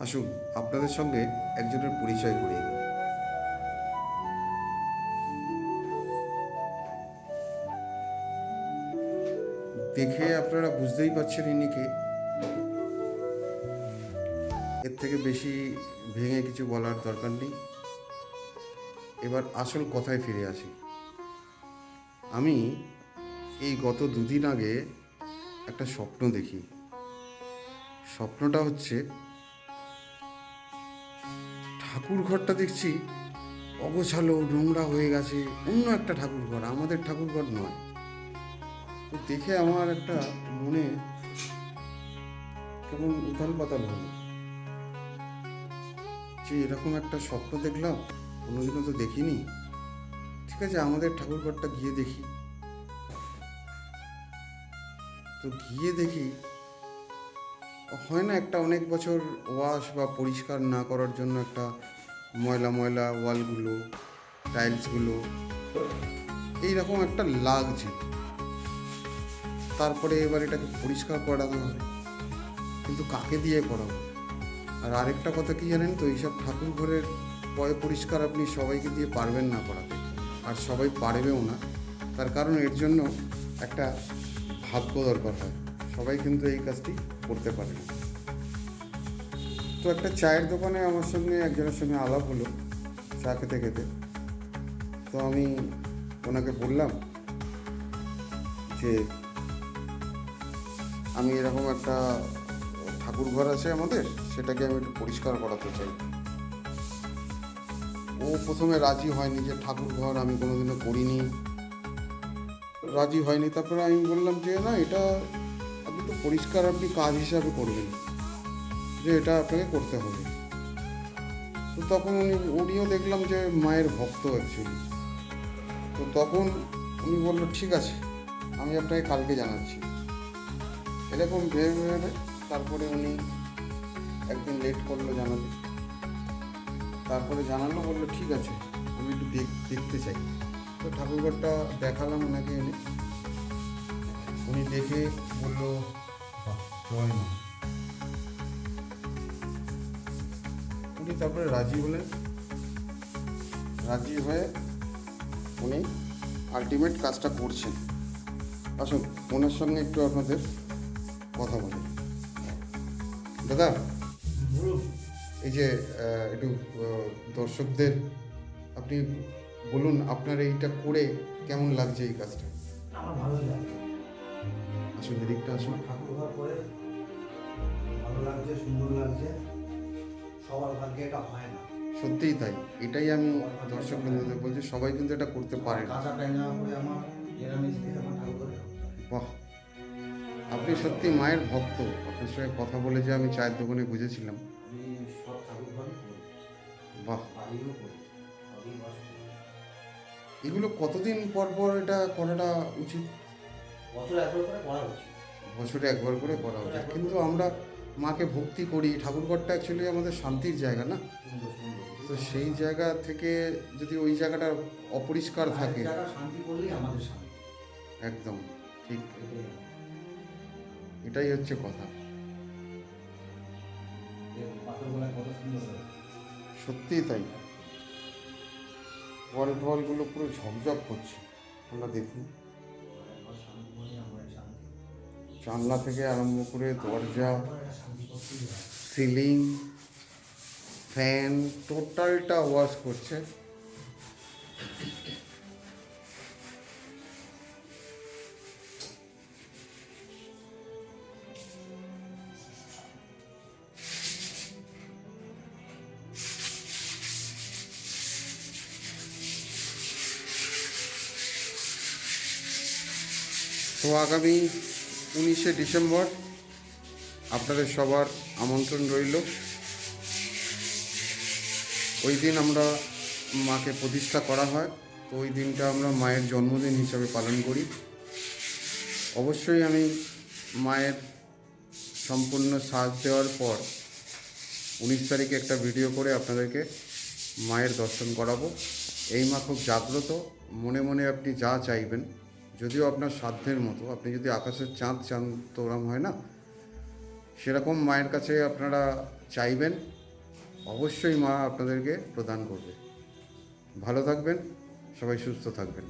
আসুন, আপনাদের সঙ্গে একজনের পরিচয় দিই। দেখে আপনারা বুঝতেই পারছেন ইনিকে। এর থেকে বেশি ভেঙে কিছু বলার দরকার নেই। এবার আসল কথায় ফিরে আসি। আমি এই গত দুদিন আগে একটা স্বপ্ন দেখি। স্বপ্নটা হচ্ছে ঠাকুর ঘরটা দেখছি, অগোছালো, নোংরা হয়ে গেছে, অন্য একটা ঠাকুর ঘর আমাদের ঠাকুর ঘর নয়। তো দেখে আমার একটা মনে কেমন উথাল পাতাল হলো। যে এরকম একটা স্বপ্ন দেখলাম, কোনোদিনও তো দেখিনি। ঠিক আছে, আমাদের ঠাকুর ঘরটা গিয়ে দেখি। তো গিয়ে দেখি, হয় না একটা অনেক বছর ওয়াশ বা পরিষ্কার না করার জন্য একটা ময়লা ময়লা, ওয়ালগুলো, টাইলসগুলো, এইরকম একটা লাগছে। তারপরে এবার এটাকে পরিষ্কার করাতে হবে। কিন্তু কাকে দিয়ে করাবো? আর আরেকটা কথা কি জানেন তো, এইসব ঠাকুর ঘরের পয় পরিষ্কার আপনি সবাইকে দিয়ে পারবেন না করাতে। আর সবাই পারবেও না। তার কারণ এর জন্য একটা ভাগ্য দরকার হয়। সবাই কিন্তু এই কাজটি করতে পারে না। তো একটা চায়ের দোকানে আমার সঙ্গে একজনের সঙ্গে আলাপ হলো, চা খেতে খেতে। তো আমি ওনাকে বললাম যে, আমি এরকম একটা ঠাকুর ঘর আছে আমাদের, সেটাকে আমি একটু পরিষ্কার করাতে চাই। ও প্রথমে রাজি হয়নি যে ঠাকুর ঘর আমি কোনোদিনও করিনি। রাজি হয়নি, তারপরে আমি বললাম যে, না, এটা আপনি তো পরিষ্কার আপনি কাজ হিসাবে করবেন। যে এটা আপনাকে করতে হবে। তো তখন উনি, উনিও দেখলাম যে মায়ের ভক্ত অ্যাকচুয়ালি তো তখন উনি বলল, ঠিক আছে, আমি আপনাকে কালকে জানাচ্ছি। এরকম ভেবে ভেবে তারপরে উনি একদিন লেট করল জানাতে। তারপরে জানালো, বলল, ঠিক আছে, আমি একটু দেখ, দেখতে চাই। তো ঠাকুরঘরটা দেখালাম ওনাকে এনে। উনি দেখে বলল জয় মা। তারপরে রাজি হলেন রাজি হয়ে উনি আলটিমেট কাজটা করছেন। আসুন ওনার সঙ্গে একটু আপনাদের কথা বলি। দাদা এই যে একটু দর্শকদের আপনি বলুন আপনার এইটা করে কেমন লাগছে এই কাজটা? আমার ভালো লাগে আসুন এদিকটা আসুন। ঠাকুর ঘর করে ভালো লাগছে সুন্দর লাগছে। সবার ভাগ্যে এটা হয় না। সত্যিই তাই। এটাই আমি দর্শক বন্ধুদের বলছি সবাই কিন্তু এটা করতে পারে কাঁচা টাইনা করে আমার নিরামিষ দিয়ে আমার ঠাকুর বাহ। আপনি সত্যি মায়ের ভক্ত। আপনার সঙ্গে কথা বলে যে আমি চায়ের দোকানে বুঝেছিলাম। বাহ। এগুলো কতদিন পর পর এটা করাটা উচিত? বছর একবার করে করা উচিত। বছরে একবার করে করা উচিত। কিন্তু আমরা মাকে ভক্তি করি ঠাকুরঘরটা অ্যাকচুয়ালি আমাদের শান্তির জায়গা না? তো সেই জায়গা থেকে যদি ওই জায়গাটা অপরিষ্কার থাকে। একদম ঠিক। এটাই হচ্ছে কথা। সত্যিই তাই। ওয়াল টোয়ালগুলো পুরো ঝকঝক করছে আমরা শান্তি। জানলা থেকে আরম্ভ করে দরজা সিলিং ফ্যান টোটালটা ওয়াশ করছে। তো আগামী উনিশে ডিসেম্বর আপনাদের সবার আমন্ত্রণ রইল। ওই দিন আমরা মাকে প্রতিষ্ঠা করা হয়, তো ওই দিনটা আমরা মায়ের জন্মদিন হিসাবে পালন করি। অবশ্যই আমি মায়ের সম্পূর্ণ সাজ দেওয়ার পর উনিশ তারিখে একটা ভিডিও করে আপনাদেরকে মায়ের দর্শন করাবো। এই মা খুব জাগ্রত, মনে মনে আপনি যা চাইবেন, যদিও আপনার সাধ্যের মতো, আপনি যদি আকাশের চাঁদ চাঁদ তো ওরম হয় না সেরকম মায়ের কাছে আপনারা চাইবেন, অবশ্যই মা আপনাদেরকে প্রদান করবে। ভালো থাকবেন, সবাই সুস্থ থাকবেন।